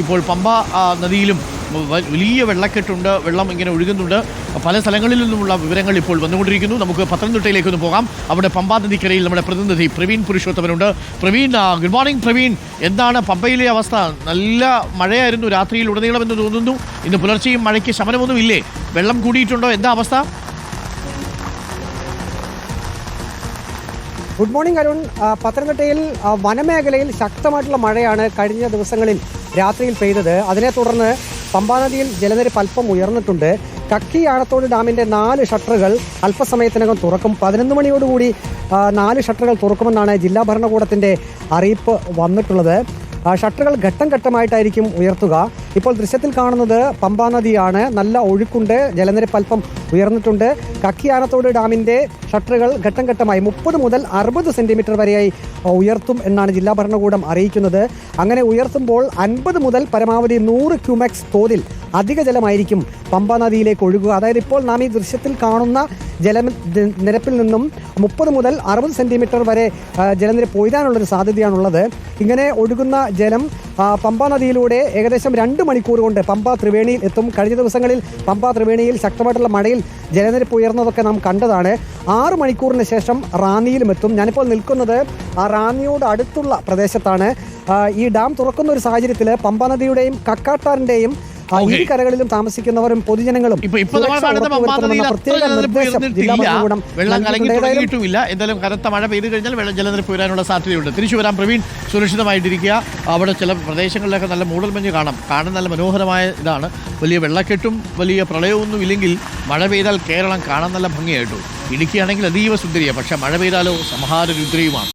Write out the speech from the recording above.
ഇപ്പോൾ പമ്പ നദിയിലും വലിയ വെള്ളക്കെട്ടുണ്ട് വെള്ളം ഇങ്ങനെ ഒഴുകുന്നുണ്ട്. പല സ്ഥലങ്ങളിൽ നിന്നുമുള്ള വിവരങ്ങൾ ഇപ്പോൾ വന്നുകൊണ്ടിരിക്കുന്നു. നമുക്ക് പത്തനംതിട്ടയിലേക്ക് ഒന്ന് പോകാം. അവിടെ പമ്പാ നദിക്കരയിൽ നമ്മുടെ പ്രതിനിധി Praveen പുരുഷോത്തമനുണ്ട്. Praveen good morning Praveen. എന്താണ് പമ്പയിലെ അവസ്ഥ? നല്ല മഴയായിരുന്നു രാത്രിയിൽ ഉടനീളം എന്ന് തോന്നുന്നു. ഇന്ന് പുലർച്ചെയും മഴയ്ക്ക് ശമനമൊന്നും ഇല്ലേ വെള്ളം കൂടിയിട്ടുണ്ടോ? എന്താ അവസ്ഥ? Good morning Arun. പത്തനംതിട്ടയിൽ വനമേഖലയിൽ ശക്തമായിട്ടുള്ള മഴയാണ് കഴിഞ്ഞ ദിവസങ്ങളിൽ രാത്രിയിൽ പെയ്തത്. അതിനെ തുടർന്ന് പമ്പാനദിയിൽ ജലനിരപ്പ് അല്പം ഉയർന്നിട്ടുണ്ട്. കക്കി ആണത്തോട് ഡാമിന്റെ നാല് ഷട്ടറുകൾ അല്പസമയത്തിനകം തുറക്കും. പതിനൊന്ന് മണിയോടുകൂടി നാല് ഷട്ടറുകൾ തുറക്കുമെന്നാണ് ജില്ലാ ഭരണകൂടത്തിന്റെ അറിയിപ്പ് വന്നിട്ടുള്ളത്. ഷട്ടറുകൾ ഘട്ടം ഘട്ടമായിട്ടായിരിക്കും ഉയർത്തുക. ഇപ്പോൾ ദൃശ്യത്തിൽ കാണുന്നത് പമ്പാ നദിയാണ്. നല്ല ഒഴുക്കുണ്ട്. ജലനിരപ്പ് അല്പം ഉയർന്നിട്ടുണ്ട്. കക്കിയാനത്തോട് ഡാമിന്റെ ഷട്ടറുകൾ ഘട്ടം ഘട്ടമായി മുപ്പത് മുതൽ അറുപത് സെന്റിമീറ്റർ വരെയായി ഉയർത്തും എന്നാണ് ജില്ലാ ഭരണകൂടം അറിയിക്കുന്നത്. അങ്ങനെ ഉയർത്തുമ്പോൾ അൻപത് മുതൽ പരമാവധി നൂറ് ക്യൂമെക്സ് തോതിൽ അധിക ജലമായിരിക്കും പമ്പാ നദിയിലേക്ക് ഒഴുകുക. അതായത് ഇപ്പോൾ നാം ഈ ദൃശ്യത്തിൽ കാണുന്ന ജല നിരപ്പിൽ നിന്നും മുപ്പത് മുതൽ അറുപത് സെന്റിമീറ്റർ വരെ ജലനിരപ്പ് ഉയരാനുള്ളൊരു സാധ്യതയാണുള്ളത്. ഇങ്ങനെ ഒഴുകുന്ന ജലം പമ്പാ നദിയിലൂടെ ഏകദേശം രണ്ട് മണിക്കൂർ കൊണ്ട് പമ്പ ത്രിവേണിയിൽ എത്തും. കഴിഞ്ഞ ദിവസങ്ങളിൽ പമ്പ ത്രിവേണിയിൽ ശക്തമായിട്ടുള്ള മഴയിൽ ജലനിരപ്പ് ഉയർന്നതൊക്കെ നാം കണ്ടതാണ്. ആറ് മണിക്കൂറിന് ശേഷം റാന്നിയിലും എത്തും. ഞാനിപ്പോൾ നിൽക്കുന്നത് ആ റാന്നിയോട് അടുത്തുള്ള പ്രദേശത്താണ്. ഈ ഡാം തുറക്കുന്ന ഒരു സാഹചര്യത്തിൽ പമ്പ നദിയുടെയും Okay. ഇരു കരകളിലും താമസിക്കുന്നവരും പൊതുജനങ്ങളും പ്രത്യേക നിർദ്ദേശം ജില്ലാ ഭരണകൂടം തുടങ്ങിയിട്ടുമില്ല. എന്തായാലും കനത്ത മഴ പെയ്തു കഴിഞ്ഞാൽ വെള്ളം ജലനിരപ്പ് വരാനുള്ള സാധ്യതയുണ്ട്. തിരിച്ചു വരാൻ പ്രവീൺ. സുരക്ഷിതമായിട്ടിരിക്കുക. അവിടെ ചില പ്രദേശങ്ങളിലൊക്കെ നല്ല മൂടൽമഞ്ഞ് കാണാം. കാണാൻ നല്ല മനോഹരമായ ഇതാണ്. വലിയ വെള്ളക്കെട്ടും വലിയ പ്രളയമൊന്നും ഇല്ലെങ്കിൽ മഴ പെയ്താൽ കേരളം കാണാൻ നല്ല ഭംഗിയായിട്ടു. ഇടുക്കിയാണെങ്കിൽ അതീവ സുന്ദരിയാണ് പക്ഷേ മഴ പെയ്താലോ? സംഹാര രുദ്രയുമാണ്